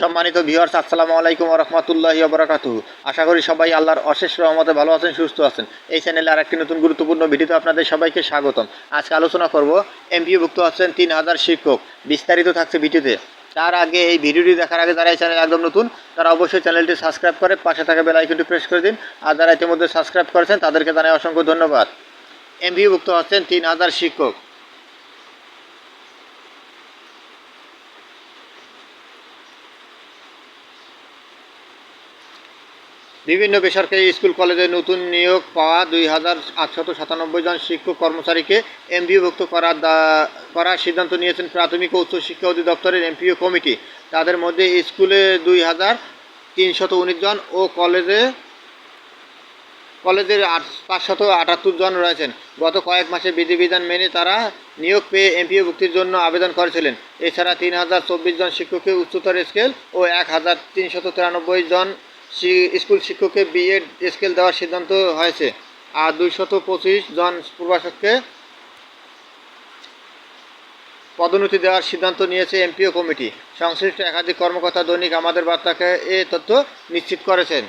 সম্মানিত ভিউয়ার্স আসসালামু আলাইকুম রহমতুল্লাহি বরাকাতু আশা করি সবাই আল্লাহর অশেষ রহমতে ভালো আছেন, সুস্থ আছেন। এই চ্যানেলে আর একটি নতুন গুরুত্বপূর্ণ ভিডিওতে আপনাদের সবাইকে স্বাগতম। আজকে আলোচনা করব এমপিওভুক্ত হচ্ছেন তিন হাজার শিক্ষক। বিস্তারিত থাকছে ভিডিওতে। তার আগে এই ভিডিওটি দেখার আগে যারা এই চ্যানেল একদম নতুন, তারা অবশ্যই চ্যানেলটি সাবস্ক্রাইব করে পাশে থাকা বেল আইকনটি প্রেস করে দিন। আর যারা ইতিমধ্যে সাবস্ক্রাইব করেছেন, তাদেরকে জানাই অসংখ্য ধন্যবাদ। এমপিওভুক্ত হচ্ছেন তিন হাজার শিক্ষক। বিভিন্ন বেসরকারি স্কুল, কলেজে নতুন নিয়োগ পাওয়া দুই হাজার আটশত সাতানব্বই জন শিক্ষক কর্মচারীকে এমপিওভুক্ত করার করার সিদ্ধান্ত নিয়েছেন প্রাথমিক ও উচ্চ শিক্ষা অধিদপ্তরের এমপিও কমিটি। তাদের মধ্যে স্কুলে দুই হাজার তিনশত উনিশ জন ও কলেজে, কলেজের আট, পাঁচশত আটাত্তর জন রয়েছেন। গত কয়েক মাসে বিধিবিধান মেনে তারা নিয়োগ পেয়ে এমপিও ভুক্তির জন্য আবেদন করেছিলেন। এছাড়া তিন হাজার চব্বিশ জন শিক্ষককে উচ্চতর স্কেল ও এক হাজার তিনশত তিরানব্বই জন স্কুল শিক্ষককে বিএড স্কেল দেওয়ার সিদ্ধান্ত হয়েছে। আর দুইশত পঁচিশ জন প্রভাষককে পদোন্নতি দেওয়ার সিদ্ধান্ত নিয়েছে এমপিও কমিটি। সংশ্লিষ্ট একাধিক কর্মকর্তা দৈনিক আমাদের বার্তাকে এ তথ্য নিশ্চিত করেছেন।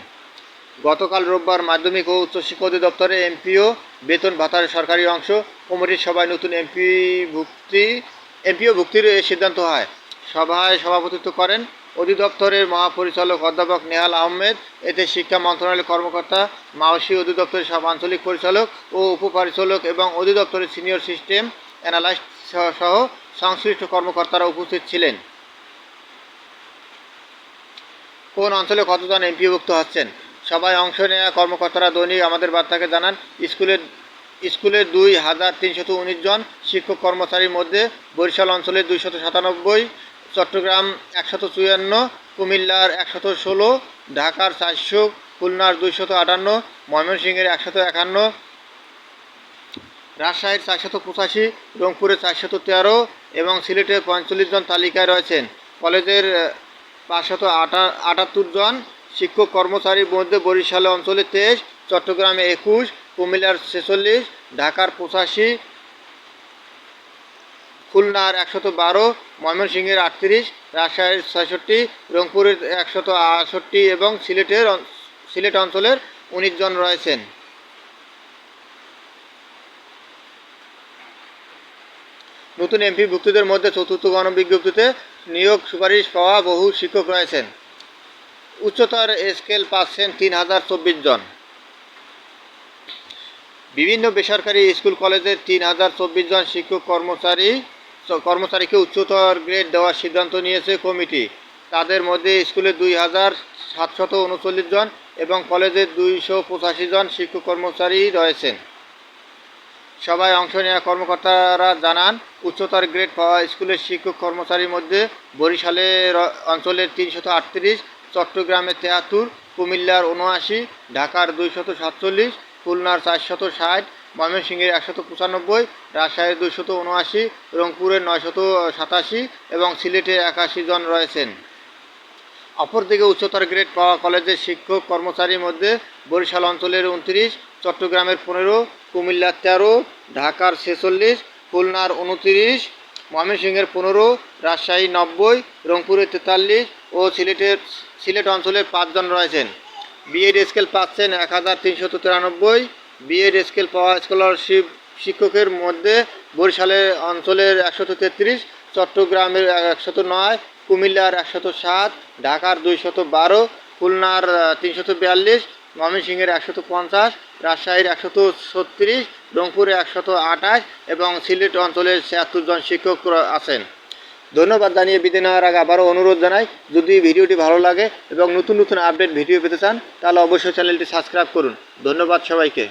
গতকাল রোববার মাধ্যমিক ও উচ্চশিক্ষা অধিদপ্তরে এমপিও বেতন ভাতার সরকারি অংশ, কমিটির সভায় নতুন এমপি ভুক্তি এমপিও ভুক্তির সিদ্ধান্ত হয়। সভায় সভাপতিত্ব করেন অধিদপ্তরের মহাপরিচালক অধ্যাপক নেহাল আহমেদ, এতে শিক্ষা মন্ত্রণালয়ের কর্মকর্তা মাওসি অধিদপ্তরের সব আঞ্চলিক পরিচালক ও উপপরিচালক এবং অধিদপ্তরের সিনিয়র সিস্টেম অ্যানালাইস্ট সহ সংশ্লিষ্ট কর্মকর্তারা উপস্থিত ছিলেন। কোন অঞ্চলে কতজন এমপিভুক্ত হচ্ছেন? সবাই অংশ নেওয়া কর্মকর্তারা দৈনিক আমাদের বার্তাকে জানান, স্কুলের স্কুলে দুই হাজার তিনশত উনিশ জন শিক্ষক কর্মচারীর মধ্যে বরিশাল অঞ্চলে দুইশত সাতানব্বই চট্টগ্রাম একশত চুয়ান্ন, কুমিল্লার একশত ষোলো, ঢাকার চারশো, খুলনার দুইশত আটান্ন, ময়মনসিংহের একশত একান্ন, রাজশাহীর চারশত পঁচাশি, রংপুরের চারশত তেরো এবং সিলেটের পঁয়তাল্লিশ জন তালিকায় রয়েছেন। কলেজের পাঁচশত আটা, আটাত্তর জন, শিক্ষক কর্মচারীর মধ্যে বরিশাল অঞ্চলে তেইশ, চট্টগ্রামে একুশ, কুমিল্লার ছেচল্লিশ, ঢাকার পঁচাশি খুলনার একশত বারো, ময়মনসিংহের আটত্রিশ, রাজশাহীর ছয়ষট্টি, রংপুরের একশত আটষট্টি এবং সিলেটের সিলেট অঞ্চলের উনিশ জন রয়েছেন। নতুন এমপি ভুক্তিদের মধ্যে চতুর্থ গণবিজ্ঞপ্তিতে নিয়োগ সুপারিশ পাওয়া বহু শিক্ষক রয়েছেন। উচ্চতর স্কেল পাচ্ছেন তিন হাজার চব্বিশ জন। বিভিন্ন বেসরকারি স্কুল কলেজের তিন হাজার চব্বিশ জন শিক্ষক কর্মচারী কর্মচারীকে উচ্চতর গ্রেড দেওয়ার সিদ্ধান্ত নিয়েছে কমিটি। তাদের মধ্যে স্কুলে দুই হাজার সাতশত উনচল্লিশ জন এবং কলেজের দুইশো পঁচাশি জন শিক্ষক কর্মচারী রয়েছেন। সভায় অংশ নেওয়া কর্মকর্তারা জানান, উচ্চতর গ্রেড পাওয়া স্কুলের শিক্ষক কর্মচারীর মধ্যে বরিশালের অঞ্চলের তিনশত আটত্রিশ চট্টগ্রামের তেহাত্তর, কুমিল্লার উনআশি ঢাকার দুইশত সাতচল্লিশ, খুলনার চারশত ষাট ময়মনসিংহের একশত পঁচানব্বই, রাজশাহীর দুইশত উনআশি, রংপুরের নয়শত সাতাশি এবং সিলেটের একাশি জন রয়েছেন। অপরদিকে উচ্চতর গ্রেড পাওয়া কলেজের শিক্ষক কর্মচারীর মধ্যে বরিশাল অঞ্চলের উনত্রিশ, চট্টগ্রামের পনেরো, কুমিল্লার তেরো, ঢাকার ছেচল্লিশ, খুলনার উনত্রিশ, ময়মনসিংহের পনেরো, রাজশাহী নব্বই, রংপুরের তেতাল্লিশ ও সিলেটের সিলেট অঞ্চলের পাঁচজন রয়েছেন। বিএড স্কেল পাচ্ছেন এক হাজার তিনশত তিরানব্বই বিএড স্কেল পাওয়া স্কলারশিপ শিক্ষকের মধ্যে বরিশালের অঞ্চলের একশত তেত্রিশ, চট্টগ্রামের একশত নয়, কুমিল্লার একশত সাত, ঢাকার দুইশত বারো, খুলনার তিনশত বিয়াল্লিশ, ময়মনসিংহের একশত পঞ্চাশ, রাজশাহীর একশত ছত্রিশ, রংপুরে একশত আঠাশ এবং সিলেট অঞ্চলের ছিয়াত্তর জন শিক্ষক আছেন। ধন্যবাদ জানিয়ে বিদায় নেওয়ার আগে আবারও অনুরোধ জানাই, যদি ভিডিওটি ভালো লাগে এবং নতুন নতুন আপডেট ভিডিও পেতে চান, তাহলে অবশ্যই চ্যানেলটি সাবস্ক্রাইব করুন। ধন্যবাদ সবাইকে।